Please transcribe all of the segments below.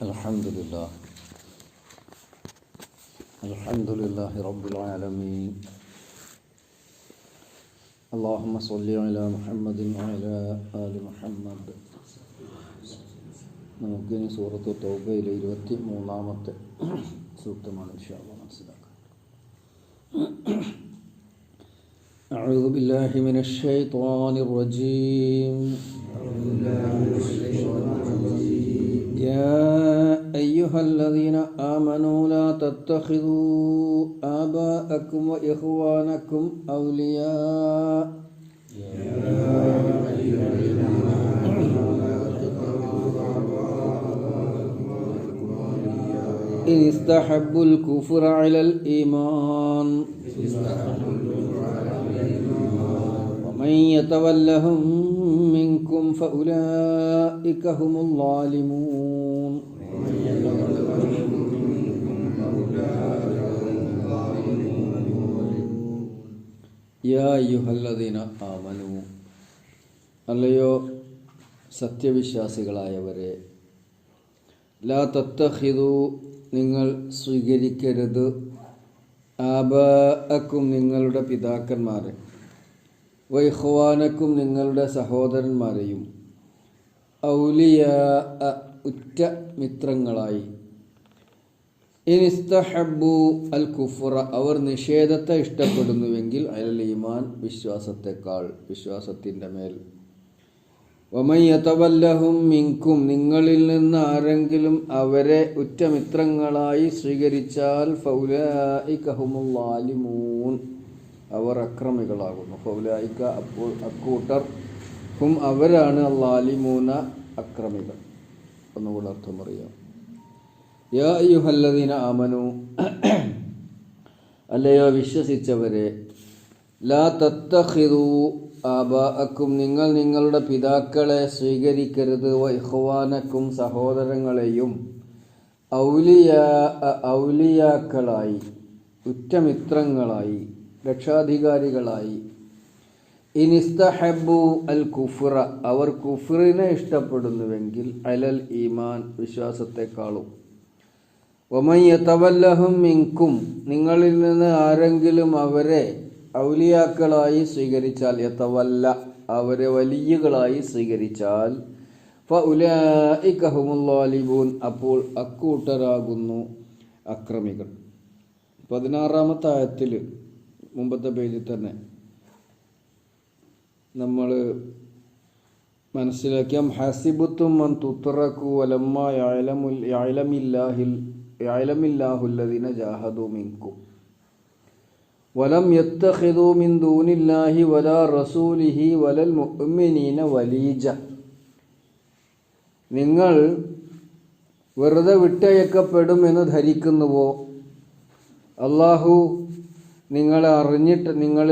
الحمد لله الحمد لله رب العالمين اللهم صل على محمد وعلى آل محمد നമുക്കിനി സൂറത്ത് തൗബയിലെ ഇരുപത്തി മൂന്നാമത്തെ സൂക്തമാണ് ഇൻഷാല്ല മനസ്സിലാക്കുക أعوذ بالله من الشيطان الرجيم يا أيها الذين آمنوا لا تتخذوا آباءكم وإخوانكم أولياء. يا أيها الذين آمنوا لا تتخذوا آباءكم وإخوانكم إن استحبوا الكفر على الإيمان استحبوا الكفر على الإيمان. ومن يتولهم منكم فأولئك هم الظالمون യാ യുഹല്ലദീന ആമനു അല്ലയോ സത്യവിശ്വാസികളായവരെ ലാ തത്തഹിദു നിങ്ങൾ സ്വീകരിക്കരുത് ആബാഅക്കും നിങ്ങളുടെ പിതാക്കന്മാരെ വൈഹ്വാനക്കും നിങ്ങളുടെ സഹോദരന്മാരെയും ഔലിയ ഉറ്റ മിത്രങ്ങളായി. ഇനിസ്തഹബു അൽ കുഫുറ അവർ നിഷേധത്തെ ഇഷ്ടപ്പെടുന്നുവെങ്കിൽ അയൽ ഈമാൻ വിശ്വാസത്തെക്കാൾ വിശ്വാസത്തിന്റെ മേൽ. ഒമയ്യതവല്ലഹും മിങ്കും നിങ്ങളിൽ നിന്ന് ആരെങ്കിലും അവരെ ഉറ്റമിത്രങ്ങളായി സ്വീകരിച്ചാൽ ഫൗലായിക്കഹുമുല്ലാലിമൂൻ അവർ അക്രമികളാകുന്നു. ഫൗലായിക്ക അപ്പോൾ അക്കൂട്ടർ ഹും അവരാണ് ലാലിമൂന അക്രമികൾ. ഒന്നുകൂടെ അർത്ഥം അറിയാം യാ അയ്യുഹല്ലദീന ആമനു. അല്ലയോ വിശ്വസിച്ചവരെ ലാ തത്തഹിദു ആബാഅക്കും നിങ്ങൾ നിങ്ങളുടെ പിതാക്കളെ സ്വീകരിക്കരുത്. വൈഹ്വാനക്കും സഹോദരങ്ങളെയും ഔലിയാ ഔലിയാക്കളായി ഉറ്റമിത്രങ്ങളായി രക്ഷാധികാരികളായി ഇനിസ്തഹബു അൽ കുഫ്ര അവർ കുഫറിനെ ഇഷ്ടപ്പെടുന്നുവെങ്കിൽ അലൽ ഈമാൻ വിശ്വാസത്തെക്കാളും. ഒമയ്യതവല്ലഹും മിങ്കും നിങ്ങളിൽ നിന്ന് ആരെങ്കിലും അവരെ ഔലിയാക്കളായി സ്വീകരിച്ചാൽ യതവല്ല അവരെ വലിയകളായി സ്വീകരിച്ചാൽ ഫുലാലിബൂൻ അപ്പോൾ അക്കൂട്ടരാകുന്നു അക്രമികൾ. പതിനാറാമത്തെ ആയത്തിൽ മുമ്പത്തെ പേജിൽ തന്നെ നമ്മൾ മനസ്സിലാക്കിയാം ഹസിബുത്തും മൻ തുത്തറക്കു അലമ്മ യാലമുൽ യാലമില്ലാഹിൽ യാലമില്ലാഹുല്ലദീന ജാഹദു മിൻകും. വലം യത്തഖിദു മിൻ ദൂനില്ലാഹി വലാ റസൂലിഹി വലൽ മുഅ്മിനീന വലീജ. നിങ്ങൾ വെറുതെ വിട്ടയക്കപ്പെടുമെന്ന് ധരിക്കുന്നുവോ? അള്ളാഹു നിങ്ങളെ അറിഞ്ഞിട്ട് നിങ്ങൾ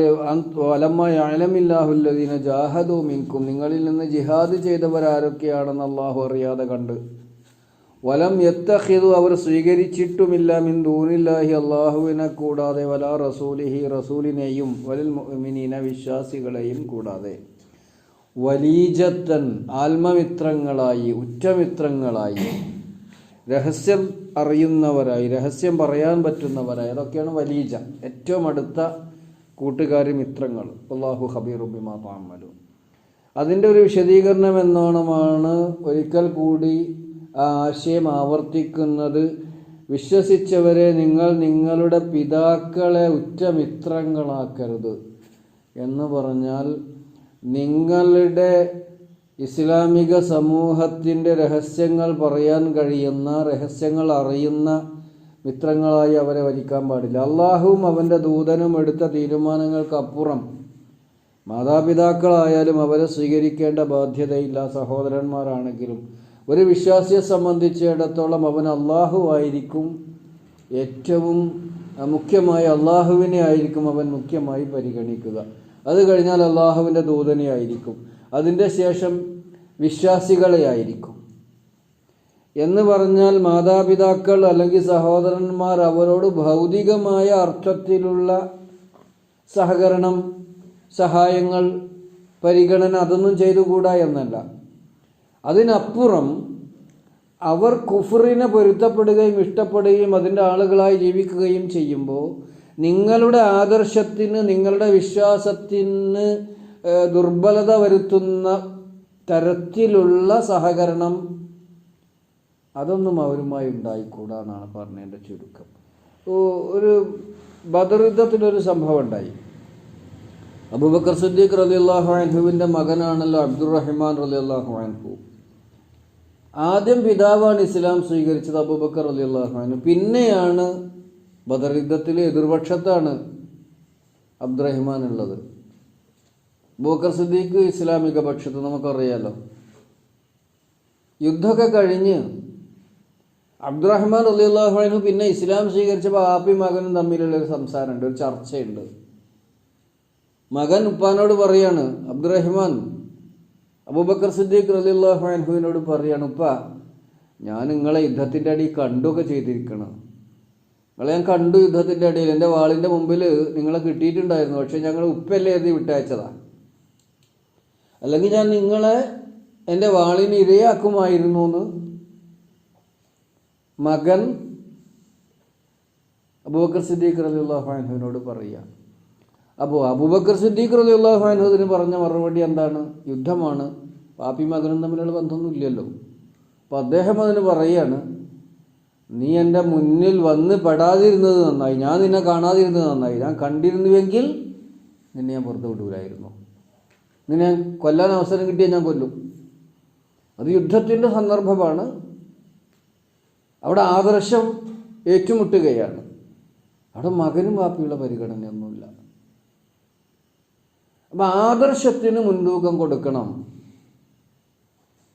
വലമ്മ യാലമില്ലാഹുല്ലദീന ജാഹദു മിൻകും. നിങ്ങളിൽ നിന്ന് ജിഹാദ് ചെയ്തവരാരൊക്കെയാണെന്ന് അള്ളാഹു അറിയാതെ കണ്ട്. വലം എത്തഹിതു അവർ സ്വീകരിച്ചിട്ടുമില്ല മിൻ ദൂനില്ലാഹി അള്ളാഹുവിനെ കൂടാതെ വലാ റസൂലിഹി റസൂലിനെയും വലിൽ മിനീന വിശ്വാസികളെയും കൂടാതെ. വലീജത്തൻ ആത്മമിത്രങ്ങളായി ഉറ്റമിത്രങ്ങളായി. രഹസ്യം അറിയുന്നവരായി രഹസ്യം പറയാൻ പറ്റുന്നവരായി. അതൊക്കെയാണ് വലീജ. ഏറ്റവും അടുത്ത കൂട്ടുകാരി മിത്രങ്ങൾ. അള്ളാഹു ഹബീറുബിമാ താമലു അതിന്റെ ഒരു വിശദീകരണം എന്നോണമാണ് ഒരിക്കൽ കൂടി ആ ആശയം ആവർത്തിക്കുന്നത്. വിശ്വസിച്ചവരെ നിങ്ങൾ നിങ്ങളുടെ പിതാക്കളെ ഉറ്റമിത്രങ്ങളാക്കരുത് എന്ന് പറഞ്ഞാൽ നിങ്ങളുടെ ഇസ്ലാമിക സമൂഹത്തിന്റെ രഹസ്യങ്ങൾ പറയാൻ കഴിയുന്ന രഹസ്യങ്ങൾ അറിയുന്ന മിത്രങ്ങളായി അവരെ വരിക്കാൻ പാടില്ല. അള്ളാഹുവും അവന്റെ ദൂതനും എടുത്ത തീരുമാനങ്ങൾക്കപ്പുറം മാതാപിതാക്കളായാലും അവരെ സ്വീകരിക്കേണ്ട ബാധ്യതയില്ല. സഹോദരന്മാരാണെങ്കിലും ഒരു വിശ്വാസിയെ സംബന്ധിച്ചിടത്തോളം അവൻ അള്ളാഹു ആയിരിക്കും ഏറ്റവും മുഖ്യമായി അള്ളാഹുവിനെ ആയിരിക്കും അവൻ മുഖ്യമായി പരിഗണിക്കുക. അത് കഴിഞ്ഞാൽ അള്ളാഹുവിന്റെ ദൂതനെ ആയിരിക്കും. അതിന്റെ ശേഷം വിശ്വാസികളെ ആയിരിക്കും എന്ന് പറഞ്ഞാൽ മാതാപിതാക്കൾ അല്ലെങ്കിൽ സഹോദരന്മാർ അവരോട് ഭൗതികമായ അർത്ഥത്തിലുള്ള സഹകരണം സഹായങ്ങൾ പരിഗണന അതൊന്നും ചെയ്തുകൂടാ എന്നല്ല. അതിനപ്പുറം അവർ കുഫറിനെ പൊരുത്തപ്പെടുകയും ഇഷ്ടപ്പെടുകയും അതിന്റെ ആളുകളായി ജീവിക്കുകയും ചെയ്യുമ്പോൾ നിങ്ങളുടെ ആദർശത്തിന് നിങ്ങളുടെ വിശ്വാസത്തിന് ദുർബലത വരുത്തുന്ന തരത്തിലുള്ള സഹകരണം അതൊന്നും അവരുമായി ഉണ്ടായിക്കൂടാ എന്നാണ് പറഞ്ഞതിന്റെ ചുരുക്കം. ഒരു ബദറുദ്ധത്തിനൊരു സംഭവം ഉണ്ടായി. അബൂബക്കർ സിദ്ദീഖ് റലിയല്ലാഹു അൻഹുവിന്റെ മകനാണല്ലോ അബ്ദുറഹിമാൻ റലിയല്ലാഹു അൻഹു. ആദ്യം പിതാവാണ് ഇസ്ലാം സ്വീകരിച്ചത് അബൂബക്കർ റലിയല്ലാഹു അൻഹു. പിന്നെയാണ് ബദർ യുദ്ധത്തിലെ എതിർപക്ഷത്താണ് അബ്ദുറഹിമാൻ ഉള്ളത്. അബൂബക്കർ സിദ്ദീഖ് ഇസ്ലാമിക പക്ഷത്ത് നമുക്കറിയാലോ. യുദ്ധമൊക്കെ കഴിഞ്ഞ് അബ്ദുറഹ്മാൻ അലി അൻഹു പിന്നെ ഇസ്ലാം സ്വീകരിച്ച ബാപ്പി മകനും തമ്മിലുള്ള ഒരു സംസാരമുണ്ട് ഒരു ചർച്ചയുണ്ട്. മകൻ ഉപ്പാനോട് പറയാണ് അബ്ദുറഹ്മാൻ അബൂബക്കർ സിദ്ദീഖ് അലി അൻഹുവിനോട് പറയാണ് ഉപ്പ ഞാൻ നിങ്ങളെ യുദ്ധത്തിന്റെ അടിയിൽ കണ്ടുമൊക്കെ ചെയ്തിരിക്കണം. നിങ്ങളെ ഞാൻ കണ്ടു യുദ്ധത്തിന്റെ അടിയിൽ. എന്റെ വാളിന്റെ മുമ്പിൽ നിങ്ങളെ കിട്ടിയിട്ടുണ്ടായിരുന്നു. പക്ഷെ ഞങ്ങൾ ഉപ്പല്ലേ എഴുതി വിട്ടയച്ചതാ. അല്ലെങ്കിൽ ഞാൻ നിങ്ങളെ എന്റെ വാളിന് ഇരയാക്കുമായിരുന്നു എന്ന് മകൻ അബൂബക്കർ സിദ്ദീഖ് അലി അൻഹുവിനോട് പറയുക. അപ്പോൾ അബൂബക്കർ സിദ്ദീഖ് അലി അൻഹുവിന് പറഞ്ഞ മറുപടി എന്താണ്? യുദ്ധമാണ്. പാപ്പി മകനും തമ്മിലുള്ള ബന്ധമൊന്നും ഇല്ലല്ലോ. അപ്പോൾ അദ്ദേഹം അതിന് പറയാണ് നീ എന്റെ മുന്നിൽ വന്ന് പെടാതിരുന്നത് നന്നായി. ഞാൻ നിന്നെ കാണാതിരുന്നത് നന്നായി. ഞാൻ കണ്ടിരുന്നുവെങ്കിൽ നിന്നെ ഞാൻ പുറത്ത് വിടൂലായിരുന്നു. നിന്നെ കൊല്ലാൻ അവസരം കിട്ടിയാൽ ഞാൻ കൊല്ലും. അത് യുദ്ധത്തിന്റെ സന്ദർഭമാണ്. അവിടെ ആദർശം ഏറ്റുമുട്ടുകയാണ്. അവിടെ മകനും വാപ്പിയുള്ള പരിഗണനയൊന്നുമില്ല. അപ്പം ആദർശത്തിന് മുൻതൂക്കം കൊടുക്കണം.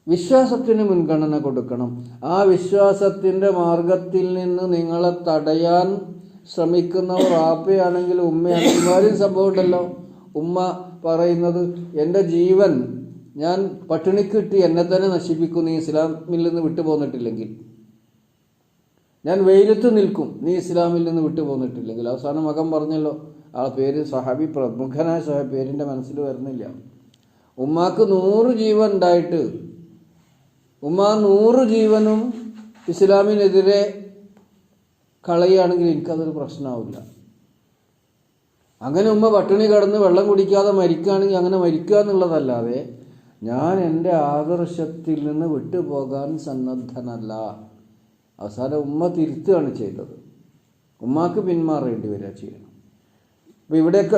വിശ്വാസത്തിന് മുൻഗണന കൊടുക്കണം. ആ വിശ്വാസത്തിന്റെ മാർഗത്തിൽ നിന്ന് നിങ്ങളെ തടയാൻ ശ്രമിക്കുന്ന ആപ്പയാണെങ്കിലും ഉമ്മയാണെങ്കിലും സംഭവമുണ്ടല്ലോ. ഉമ്മ പറയുന്നത് എന്റെ ജീവൻ ഞാൻ പട്ടിണിക്കിട്ട് എന്നെ തന്നെ നശിപ്പിക്കും. നീ ഇസ്ലാമിൽ നിന്ന് വിട്ടുപോന്നിട്ടില്ലെങ്കിൽ. ഞാൻ വെയിലത്ത് നിൽക്കും. നീ ഇസ്ലാമിൽ നിന്ന് വിട്ടുപോന്നിട്ടില്ലെങ്കിൽ. അവസാനം മകം പറഞ്ഞല്ലോ ആ പേര് സഹാബി പ്രമുഖനായ സഹാബി പേരിന്റെ മനസ്സിൽ വരുന്നില്ല. ഉമ്മാക്ക് നൂറ് ജീവൻ ഉണ്ടായിട്ട് ഉമ്മ നൂറ് ജീവനും ഇസ്ലാമിനെതിരെ കളയുകയാണെങ്കിൽ എനിക്കതൊരു പ്രശ്നമാവില്ല. അങ്ങനെ ഉമ്മ പട്ടിണി കിടന്ന് വെള്ളം കുടിക്കാതെ മരിക്കുകയാണെങ്കിൽ അങ്ങനെ മരിക്കുക എന്നുള്ളതല്ലാതെ ഞാൻ എന്റെ ആദർശത്തിൽ നിന്ന് വിട്ടുപോകാൻ സന്നദ്ധനല്ല. അവസാനം ഉമ്മ തിരുത്തുകയാണ് ചെയ്തത്. ഉമ്മാക്ക് പിന്മാറേണ്ടി വരിക ചെയ്യണം. അപ്പോൾ ഇവിടെയൊക്കെ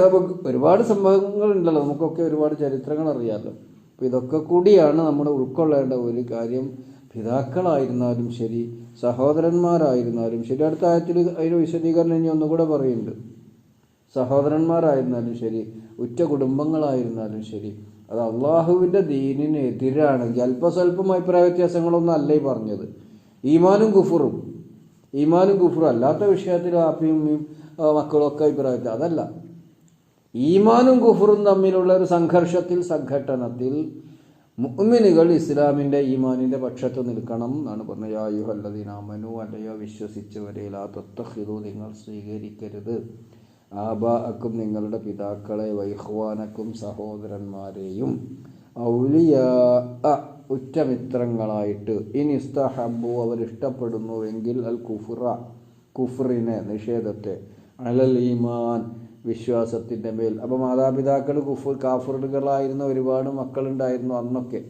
ഒരുപാട് സംഭവങ്ങളുണ്ടല്ലോ. നമുക്കൊക്കെ ഒരുപാട് ചരിത്രങ്ങൾ അറിയാമല്ലോ. അപ്പോൾ ഇതൊക്കെ കൂടിയാണ് നമ്മൾ ഉൾക്കൊള്ളേണ്ട ഒരു കാര്യം. പിതാക്കളായിരുന്നാലും ശരി സഹോദരന്മാരായിരുന്നാലും ശരി. അടുത്ത ആയത്തിൽ അതിന് വിശദീകരണം ഇനി ഒന്നുകൂടെ പറയുന്നുണ്ട്. സഹോദരന്മാരായിരുന്നാലും ശരി ഉറ്റ കുടുംബങ്ങളായിരുന്നാലും ശരി അത് അള്ളാഹുവിന്റെ ദീനിന് എതിരാണ് അല്പസ്വല്പം അഭിപ്രായ വ്യത്യാസങ്ങളൊന്നും അല്ലേ പറഞ്ഞത്? ഈമാനും കുഫറും. ഈമാനും കുഫറും അല്ലാത്ത വിഷയത്തിൽ ആപ്പിയും മക്കളൊക്കെ ആ, മക്കളും ഒക്കെ അഭിപ്രായ വ്യത്യാസം അതല്ല. ഈമാനും കുഫറും തമ്മിലുള്ള ഒരു സംഘർഷത്തിൽ സംഘട്ടനത്തിൽ മുഅ്മിനുകൾ ഇസ്ലാമിന്റെ ഈമാനിന്റെ പക്ഷത്ത് നിൽക്കണം എന്നാണ് പറഞ്ഞത്. യായുഹല്ലദീനാമനു അല്ലയോ വിശ്വസിച്ചവരെ ലാ തത്തഹിദു നിങ്ങൾ സ്വീകരിക്കരുത്. ആബാഅക്കും നിങ്ങളുടെ പിതാക്കളെ വൈഹ്വാനക്കും സഹോദരന്മാരെയും ഔലിയ ഉറ്റമിത്രങ്ങളായിട്ട്. ഇനി ഇസ്തഹബു അവർ ഇഷ്ടപ്പെടുന്നുവെങ്കിൽ അൽ കുഫുറ കുഫ്രിനെ നിഷേധത്തെ. അലൽ ഈമാൻ വിശ്വാസത്തിന്റെ മേൽ. അപ്പോൾ മാതാപിതാക്കൾ കുഫു കാഫറുകളായിരുന്ന ഒരുപാട് മക്കളുണ്ടായിരുന്നു അന്നൊക്കെ.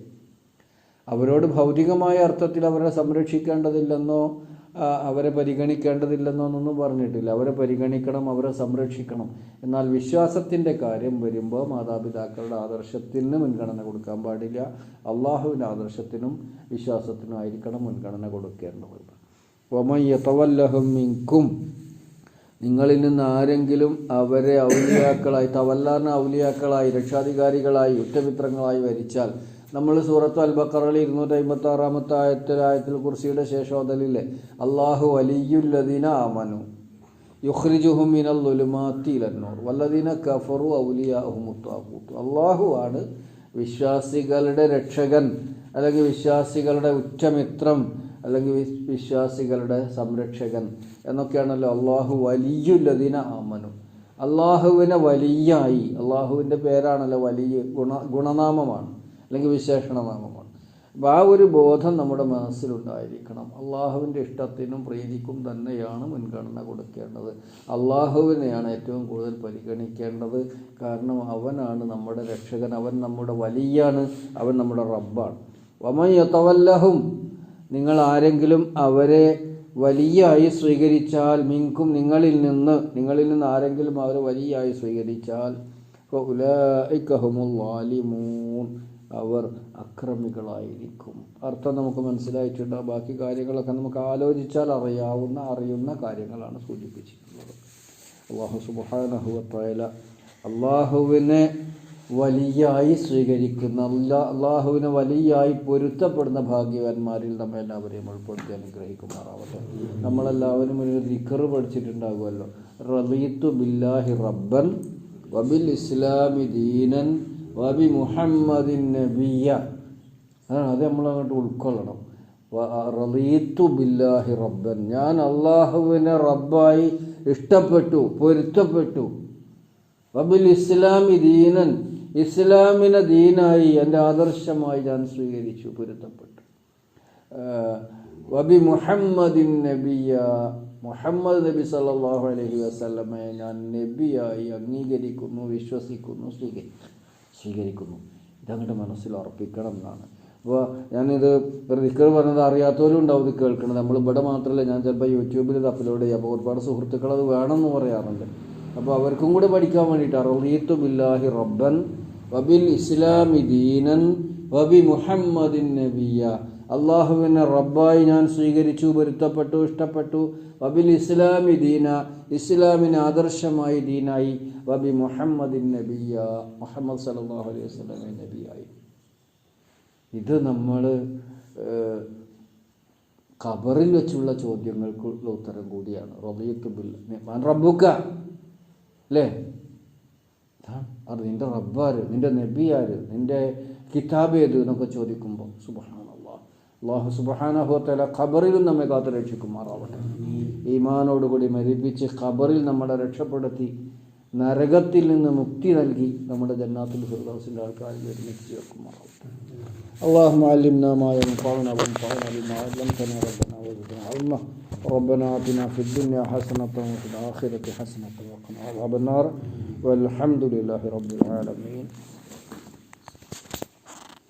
അവരോട് ഭൗതികമായ അർത്ഥത്തിൽ അവരെ സംരക്ഷിക്കേണ്ടതില്ലെന്നോ അവരെ പരിഗണിക്കേണ്ടതില്ലെന്നൊന്നും പറഞ്ഞിട്ടില്ല. അവരെ പരിഗണിക്കണം അവരെ സംരക്ഷിക്കണം. എന്നാൽ വിശ്വാസത്തിന്റെ കാര്യം വരുമ്പോൾ മാതാപിതാക്കളുടെ ആദർശത്തിന് മുൻഗണന കൊടുക്കാൻ പാടില്ല. അള്ളാഹുവിന്റെ ആദർശത്തിനും വിശ്വാസത്തിനും ആയിരിക്കണം മുൻഗണന കൊടുക്കേണ്ടത്. ഒമയ്യത്തവല്ലഹും മിങ്കും നിങ്ങളിൽ നിന്ന് ആരെങ്കിലും അവരെ ഔലിയാക്കളായി തവല്ലാറിന് ഔലിയാക്കളായി രക്ഷാധികാരികളായി ഉറ്റമിത്രങ്ങളായി വരിച്ചാൽ നമ്മൾ സൂറത്ത് അൽ ബക്കറയിൽ ഇരുന്നൂറ്റി അമ്പത്തി ആറാമത്തെ ആയത്തിൽ ആയത്തിൽ കുർസിയുടെ ശേഷോദലിലെ അള്ളാഹു അലിയുല്ലദീന ആമനു യുഖ്രിജുഹും മിനൽ വല്ലദീന കഫറു ഔലിയാഹുമുത്താഹൂത്ത് അള്ളാഹു ആണ് വിശ്വാസികളുടെ രക്ഷകൻ അല്ലെങ്കിൽ വിശ്വാസികളുടെ ഉച്ചമിത്രം അല്ലെങ്കിൽ വിശ്വാസികളുടെ സംരക്ഷകൻ എന്നൊക്കെയാണല്ലോ അള്ളാഹു വലിയുല്ലദീന ആമനു. അള്ളാഹുവിനെ വലിയായി. അള്ളാഹുവിന്റെ പേരാണല്ലോ വലിയ ഗുണ ഗുണനാമമാണ്. അല്ലെങ്കിൽ വിശേഷണനാമമാണ് അപ്പോൾ ആ ഒരു ബോധം നമ്മുടെ മനസ്സിലുണ്ടായിരിക്കണം. അള്ളാഹുവിന്റെ ഇഷ്ടത്തിനും പ്രീതിക്കും തന്നെയാണ് മുൻഗണന കൊടുക്കേണ്ടത്. അള്ളാഹുവിനെയാണ് ഏറ്റവും കൂടുതൽ പരിഗണിക്കേണ്ടത്. കാരണം അവനാണ് നമ്മുടെ രക്ഷകൻ അവൻ നമ്മുടെ വലിയാണ് അവൻ നമ്മുടെ റബ്ബാണ്. വമയത്തവല്ലഹും നിങ്ങൾ ആരെങ്കിലും അവരെ വലിയായി സ്വീകരിച്ചാൽ മിങ്കും നിങ്ങളിൽ നിന്ന് നിങ്ങളിൽ നിന്ന് ആരെങ്കിലും അവരെ വലിയായി സ്വീകരിച്ചാൽ ഉലായിക്കഹുമുല്ലാലിമൂൻ അവർ അക്രമികളായിരിക്കും. അർത്ഥം നമുക്ക് മനസ്സിലായിട്ടുണ്ട്. ബാക്കി കാര്യങ്ങളൊക്കെ നമുക്ക് ആലോചിച്ചാൽ അറിയാവുന്ന അറിയുന്ന കാര്യങ്ങളാണ് സൂചിപ്പിച്ചിട്ടുള്ളത്. അള്ളാഹു സുബാനഹുവല അള്ളാഹുവിനെ വലിയായി സ്വീകരിക്കുന്ന അല്ലാ അള്ളാഹുവിനെ വലിയായി പൊരുത്തപ്പെടുന്ന ഭാഗ്യവാന്മാരിൽ നമ്മൾ എല്ലാവരെയും ഉൾപ്പെടുത്തി അനുഗ്രഹിക്കുമാറാവട്ടെ. നമ്മളെല്ലാവരും ഒരു ദിക്കറ് പഠിച്ചിട്ടുണ്ടാകുമല്ലോ. റബീത്തു ബില്ലാഹി റബ്ബൻ വബിൽ ഇസ്ലാമി ദീനൻ വബി മുഹമ്മദിൻ നബിയ. അതാണ് അത് നമ്മൾ അങ്ങോട്ട് ഉൾക്കൊള്ളണം റബീത്തു ബില്ലാഹി റബ്ബൻ. ഞാൻ അള്ളാഹുവിനെ റബ്ബായി ഇഷ്ടപ്പെട്ടു പൊരുത്തപ്പെട്ടു. വബിൽ ഇസ്ലാമി ദീനൻ. ഇസ്ലാമിനെ ദീനായി എന്റെ ആദർശമായി ഞാൻ സ്വീകരിച്ചു പൊരുത്തപ്പെട്ടു. വബി മുഹമ്മദിൻ നബിയ. മുഹമ്മദ് നബി സല്ലാഹു അലഹി വസല്ലമയെ ഞാൻ നബിയായി അംഗീകരിക്കുന്നു വിശ്വസിക്കുന്നു സ്വീകരി സ്വീകരിക്കുന്നു. ഇതങ്ങോട്ട് മനസ്സിൽ ഉറപ്പിക്കണം എന്നാണ് അപ്പോൾ ഞാനിത് ദിക്കർ പറഞ്ഞത് അറിയാത്തവരും ഉണ്ടാവും ഇത് കേൾക്കുന്നത് നമ്മൾ ഇവിടെ മാത്രമല്ല ഞാൻ ചിലപ്പോൾ യൂട്യൂബിൽ ഇത് അപ്ലോഡ് ചെയ്യാം. അപ്പോൾ ഒരുപാട് സുഹൃത്തുക്കൾ അത് വേണമെന്ന് പറയാറുണ്ട്. അപ്പോൾ അവർക്കും കൂടി പഠിക്കാൻ വേണ്ടിയിട്ട് റളീത്തു ബില്ലാഹി റബ്ബൻ വബിൽ ഇസ്ലാമി ദീനൻ വബി മുഹമ്മദിൻ നബിയ. അള്ളാഹുവിനെ റബ്ബായി ഞാൻ സ്വീകരിച്ചു പൊരുത്തപ്പെട്ടു ഇഷ്ടപ്പെട്ടു. വബിൽ ഇസ്ലാമി ദീന ഇസ്ലാമിന് ആദർശമായി ദീനായി. വബി മുഹമ്മദിൻ നബിയ മുഹമ്മദ് സല്ലല്ലാഹു അലൈഹി വസല്ലമ നബിയായി. ഇത് നമ്മൾ ഖബറിൽ വെച്ചുള്ള ചോദ്യങ്ങൾക്കുള്ള ഉത്തരം കൂടിയാണ്. റബിയത്ത് റബ്ബുക്ക അല്ലേ? അത് നിന്റെ റബ്ബാര് നിന്റെ നബിയാര് നിന്റെ കിതാബ് ഏത് എന്നൊക്കെ ചോദിക്കുമ്പോൾ സുബഹാനല്ലാ. അള്ളാഹു സുബഹാനഹോത്തല ഖബറിലും നമ്മെ കാത്തു രക്ഷിക്കുമാറാവട്ടെ ഈമാനോടുകൂടി മരിപ്പിച്ച് ഖബറിൽ നമ്മളെ രക്ഷപ്പെടുത്തി നരകത്തിൽ നിന്ന് മുക്തി നൽകി നമ്മുടെ ജന്നാത്തുൽ ഫിർദൗസിൻ്റെ ആൾക്കാരിൽ ഒരുമിച്ച് ചേർക്കുമാറാവട്ടെ اللهم علمنا ما ينفعنا وانفعنا بما علمتنا ربنا وزدنا علما ربنا اتنا في الدنيا حسنة وفي الآخرة حسنة وقنا عذاب النار والحمد لله رب العالمين